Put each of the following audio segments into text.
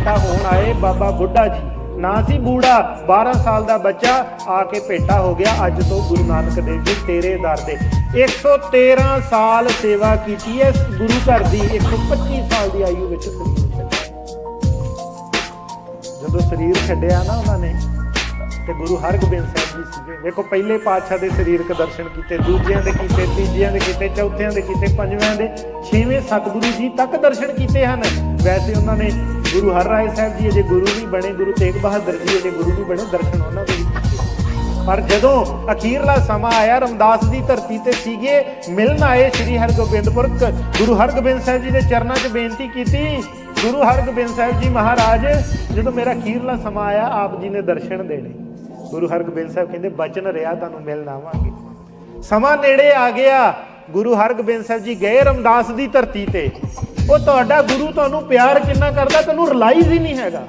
ਭੇਟਾ ਹੋਣ ਆਏ ਬਾਬਾ ਬੁੱਢਾ ਜੀ। ਨਾ ਸੀ ਬੂੜਾ 12 ਸਾਲ ਦਾ ਬੱਚਾ, ਆ ਕੇ ਭੇਟਾ ਹੋ ਗਿਆ ਅੱਜ ਤੋਂ ਗੁਰੂ ਨਾਨਕ ਦੇਵ ਜੀ ਤੇਰੇ ਦਰ ਦੇ 113 ਸਾਲ ਸੇਵਾ ਕੀਤੀ ਹੈ ਗੁਰੂ ਘਰ ਦੀ 125 ਸਾਲ ਦੀ ਆਯੂ ਵਿੱਚ ਜਦੋਂ ਸਰੀਰ ਛੱਡਿਆ ਨਾ ਉਹਨਾਂ ਨੇ, ਤੇ ਗੁਰੂ ਹਰਗੋਬਿੰਦ ਸਾਹਿਬ ਜੀ ਸੀਗੇ। ਵੇਖੋ ਪਹਿਲੇ ਪਾਤਸ਼ਾਹ ਦੇ ਸਰੀਰਕ ਦਰਸ਼ਨ ਕੀਤੇ, ਦੂਜਿਆਂ ਦੇ ਕੀਤੇ, ਤੀਜਿਆਂ ਦੇ ਕੀਤੇ, ਚੌਥਿਆਂ ਦੇ ਕੀਤੇ, ਪੰਜਵਿਆਂ ਦੇ, ਛੇਵੇਂ ਸਤਿਗੁਰੂ ਜੀ ਤੱਕ ਦਰਸ਼ਨ ਕੀਤੇ ਹਨ। ਵੈਸੇ ਉਹਨਾਂ ਨੇ ਗੁਰੂ ਹਰ ਹਰਰਾਏ ਸਾਹਿਬ ਜੀ ਅਜੇ ਗੁਰੂ ਵੀ ਬਣੇ, ਗੁਰੂ ਤੇਗ ਬਹਾਦਰ ਜੀ ਅਜੇ ਗੁਰੂ ਨਹੀਂ ਬਣੇ, ਦਰਸ਼ਨ ਉਹਨਾਂ ਦੇ ਪਰ ਜਦੋਂ ਅਖੀਰਲਾ ਸਮਾਂ ਆਇਆ, ਰਮਦਾਸ ਦੀ ਧਰਤੀ ਤੇ ਸੀਗੇ, ਮਿਲਣ ਆਏ ਸ੍ਰੀ ਹਰਗੋਬਿੰਦਪੁਰ ਗੁਰੂ ਹਰਗੋਬਿੰਦ ਸਾਹਿਬ ਜੀ ਦੇ ਚਰਨਾਂ 'ਚ ਬੇਨਤੀ ਕੀਤੀ, ਗੁਰੂ ਹਰਗੋਬਿੰਦ ਸਾਹਿਬ ਜੀ ਮਹਾਰਾਜ, ਜਦੋਂ ਮੇਰਾ ਅਖੀਰਲਾ ਸਮਾਂ ਆਇਆ, ਆਪ ਜੀ ਨੇ ਦਰਸ਼ਨ ਦੇਣੇ। ਗੁਰੂ ਹਰਗੋਬਿੰਦ ਸਾਹਿਬ ਕਹਿੰਦੇ, ਬਚਨ ਰਿਹਾ, ਤੁਹਾਨੂੰ ਮਿਲਣ ਆਵਾਂਗੇ। ਸਮਾਂ ਨੇੜੇ ਆ ਗਿਆ, ਗੁਰੂ ਹਰਗੋਬਿੰਦ ਸਾਹਿਬ ਜੀ ਗਏ ਰਮਦਾਸ ਦੀ ਧਰਤੀ ਤੇ। ਉਹ ਤੁਹਾਡਾ ਗੁਰੂ ਤੁਹਾਨੂੰ ਪਿਆਰ ਕਿੰਨਾ ਕਰਦਾ, ਤੈਨੂੰ ਰਿਲਾਈਜ਼ ਹੀ ਨਹੀਂ ਹੈਗਾ।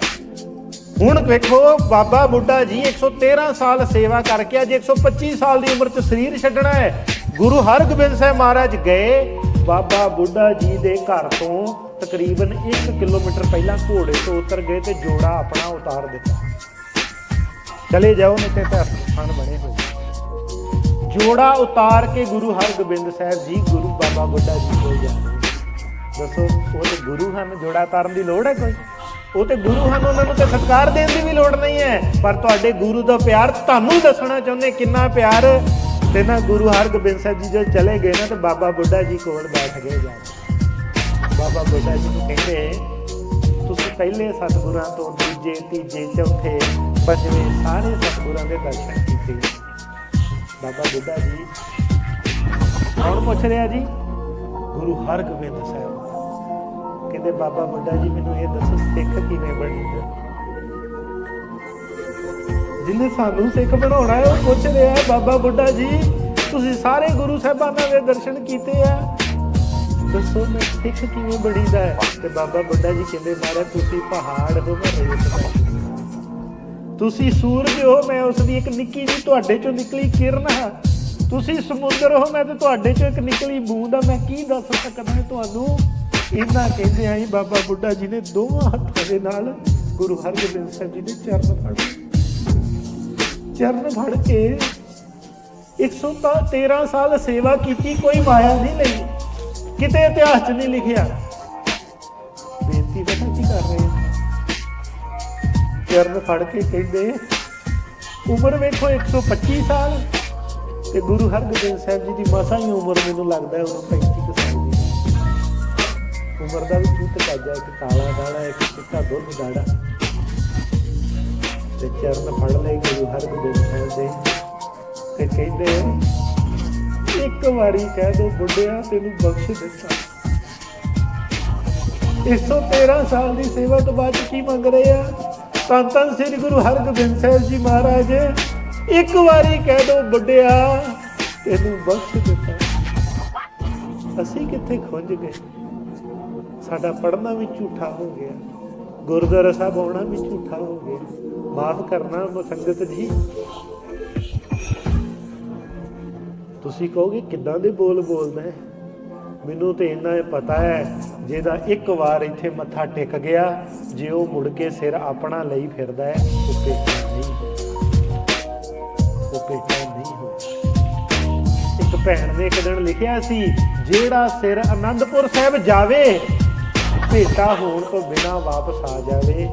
ਹੁਣ ਵੇਖੋ, ਬਾਬਾ ਬੁੱਢਾ ਜੀ 113 ਸਾਲ ਸੇਵਾ ਕਰਕੇ ਅੱਜ 125 ਸਾਲ ਦੀ ਉਮਰ 'ਚ ਸਰੀਰ ਛੱਡਣਾ ਹੈ। ਗੁਰੂ ਹਰਗੋਬਿੰਦ ਸਾਹਿਬ ਮਹਾਰਾਜ ਗਏ, ਬਾਬਾ ਬੁੱਢਾ ਜੀ ਦੇ ਘਰ ਤੋਂ ਤਕਰੀਬਨ 1 ਕਿਲੋਮੀਟਰ ਪਹਿਲਾਂ ਘੋੜੇ ਤੋਂ ਉਤਰ ਗਏ ਤੇ ਜੋੜਾ ਆਪਣਾ ਉਤਾਰ ਦਿੱਤਾ। ਚਲੇ ਜਾਓ, ਨਹੀਂ ਤੇ ਤਾਂ ਸਥਾਨ ਬਣੇ ਹੋਏ। ਜੋੜਾ ਉਤਾਰ ਕੇ ਗੁਰੂ ਹਰਗੋਬਿੰਦ ਸਾਹਿਬ ਜੀ, ਗੁਰੂ ਬਾਬਾ ਬੁੱਢਾ ਜੀ ਦੱਸੋ, ਉਹ ਤੇ ਗੁਰੂ ਹਨ, ਜੋੜਾ ਤਾਰਨ ਦੀ ਲੋੜ ਹੈ ਕੋਈ? ਉਹ ਤੇ ਗੁਰੂ ਹਨ, ਉਹਨਾਂ ਨੂੰ ਤੇ ਸਤਿਕਾਰ ਦੇਣ ਦੀ ਵੀ ਲੋੜ ਨਹੀਂ ਹੈ। ਪਰ ਤੁਹਾਡੇ ਗੁਰੂ ਦਾ ਪਿਆਰ ਤੁਹਾਨੂੰ ਦੱਸਣਾ ਚਾਹੁੰਦੇ ਕਿੰਨਾ ਪਿਆਰ। ਤੇ ਨਾ ਗੁਰੂ ਹਰਗੋਬਿੰਦ ਸਾਹਿਬ ਜੀ ਜਦੋਂ ਚਲੇ ਗਏ ਨਾ, ਤੇ ਬਾਬਾ ਬੁੱਢਾ ਜੀ ਕੋਲ ਬੈਠ ਗਏ ਜਾ ਬਾਬਾ ਬੁੱਢਾ ਜੀ ਨੂੰ ਕਹਿੰਦੇ, ਤੁਸੀਂ ਪਹਿਲੇ ਸਤਿਗੁਰਾਂ ਤੋਂ ਦੂਜੇ, ਤੀਜੇ, ਚੌਥੇ, ਪੰਜਵੇਂ ਸਾਰੇ ਸਤਿਗੁਰਾਂ ਦੇ ਦਰਸ਼ਨ ਕੀਤੇ। ਬਾਬਾ ਬੁੱਢਾ ਜੀ, ਕੌਣ ਪੁੱਛ ਰਿਹਾ ਜੀ? ਗੁਰੂ ਹਰਗੋਬਿੰਦ ਸਾਹਿਬ। ਕਹਿੰਦੇ, ਬਾਬਾ ਬੁੱਢਾ ਜੀ, ਮੈਨੂੰ ਇਹ ਦੱਸੋ, ਸਿੱਖ ਕਿਵੇਂ ਬਣੀਦਾ ਜਿਹਨੇ ਸਾਨੂੰ ਸਿੱਖ ਬਣਾਉਣਾ ਹੈ, ਉਹ ਪੁੱਛ ਰਿਹਾ ਹੈ, ਬਾਬਾ ਬੁੱਢਾ ਜੀ, ਤੁਸੀਂ ਸਾਰੇ ਗੁਰੂ ਸਾਹਿਬਾਨਾਂ ਦੇ ਦਰਸ਼ਨ ਕੀਤੇ ਆ? ਦੱਸੋ, ਮੈਂ ਸਿੱਖ ਕਿਵੇਂ ਬਣੀਦਾ ਹੈ? ਤੇ ਬਾਬਾ ਬੁੱਢਾ ਜੀ ਕਹਿੰਦੇ, ਮਹਾਰਾਜ, ਤੁਸੀਂ ਪਹਾੜ ਹੋ ਮੈਂ ਰੇਤ ਦਾ ਤੁਸੀਂ ਸੂਰਜ ਹੋ, ਮੈਂ ਉਸ ਦੀ ਇੱਕ ਨਿੱਕੀ ਜਿਹੀ ਤੁਹਾਡੇ ਚੋਂ ਨਿਕਲੀ ਕਿਰਨ ਹਾਂ। ਤੁਸੀਂ ਸਮੁੰਦਰ ਹੋ ਮੈਂ ਤੇ ਤੁਹਾਡੇ ਚੋਂ ਇੱਕ ਨਿਕਲੀ ਬੂੰਦ ਆ। ਮੈਂ ਕੀ ਦੱਸ ਸਕਦਾ ਤੁਹਾਨੂੰ? ਇਹਨਾਂ ਕਹਿੰਦੇ ਆਂ ਬਾਬਾ ਬੁੱਢਾ ਜੀ ਨੇ ਦੋਵਾਂ ਹੱਥਾਂ ਦੇ ਨਾਲ ਗੁਰੂ ਹਰਗੋਬਿੰਦ ਸਾਹਿਬ ਜੀ ਦੇ ਚਰਨ ਫੜ ਚਰਨ ਫੜ ਕੇ 113 ਸਾਲ ਸੇਵਾ ਕੀਤੀ, ਕੋਈ ਮਾਇਆ ਨਹੀਂ ਲਈ। ਕਿਤੇ ਇਤਿਹਾਸ 'ਚ ਨਹੀਂ ਲਿਖਿਆ। ਬੇਨਤੀ ਪਤਾ ਕੀ ਕਰ ਰਹੇ ਚਰਨ ਫੜ ਕੇ ਕਹਿੰਦੇ, ਉਮਰ ਵੇਖੋ 125 ਸਾਲ। ਤੇ ਗੁਰੂ ਹਰਗੋਬਿੰਦ ਸਾਹਿਬ ਜੀ ਦੀ ਮਸਾਂ ਹੀ ਉਮਰ ਮੈਨੂੰ ਲੱਗਦਾ ਹੈ 35 ਕੁ ਸਾਲ ਦੀ ਉਮਰ ਦਾ ਵੀ ਕੀ ਤਕਾਜਾ ਇੱਕ ਕਾਲਾ ਦਾੜਾ, ਇੱਕ ਚਿੱਟਾ ਦੁੱਧ ਦਾੜਾ। ਤੇ ਚਰਨ ਫੜ ਲਏ ਗੁਰੂ ਹਰਗੋਬਿੰਦ ਸਾਹਿਬ ਦੇ। ਤੇ ਕਹਿੰਦੇ, ਇੱਕ ਵਾਰੀ ਕਹਿ ਦੋ ਬੁੱਢਿਆ, ਤੈਨੂੰ ਬਖਸ਼ ਦਿੱਤਾ। ਇਸ 113 ਸਾਲ ਦੀ ਸੇਵਾ ਤੋਂ ਬਾਅਦ ਕੀ ਮੰਗ ਰਹੇ ਆ? ਤਾਂ ਤਾਂ ਸ੍ਰੀ ਗੁਰੂ ਹਰਗੋਬਿੰਦ ਸਾਹਿਬ ਜੀ ਮਹਾਰਾਜ ਇੱਕ ਵਾਰੀ ਕਹਿ ਦੋ ਬੁੱਢਿਆ ਤੈਨੂੰ ਬਖਸ਼ ਦਿੱਤਾ। ਅਸੀਂ ਕਿੱਥੇ ਖੁੰਝ ਗਏ? ਸਾਡਾ ਪੜਨਾ ਵੀ ਝੂਠਾ ਹੋ ਗਿਆ। ਗੁਰਦੁਆਰਾ ਸਾਹਿਬ ਆਉਣਾ ਵੀ ਝੂਠਾ ਹੋ ਗਿਆ। ਮਾਫ ਕਰਨਾ ਸੰਗਤ ਜੀ। ਤੁਸੀਂ ਕਹੋਗੇ, ਕਿੱਦਾਂ ਦੇ ਬੋਲ ਬੋਲਦਾ ਹੈ? ਮੈਨੂੰ ਤੇ ਇੰਨਾ ਹੀ ਪਤਾ ਹੈ, ਜਿਹਦਾ ਇੱਕ ਵਾਰ ਇੱਥੇ ਮੱਥਾ ਟਿਕ ਗਿਆ, ਜੇ ਉਹ ਮੁੜ ਕੇ ਸਿਰ ਆਪਣਾ ਲਈ ਫਿਰਦਾ ਹੈ, ਉਹ ਨਹੀਂ। ਉਹ ਪੇਟਾ ਨਹੀਂ ਹੋਇਆ ਇੱਕ ਭੈਣ ਨੇ ਇੱਕ ਦਿਨ ਲਿਖਿਆ ਸੀ, ਜਿਹੜਾ ਸਿਰ ਆਨੰਦਪੁਰ ਸਾਹਿਬ ਜਾਵੇ, ਭੇਟਾ ਹੋਣ ਤੋਂ ਬਿਨਾ ਵਾਪਸ ਆ ਜਾਵੇ।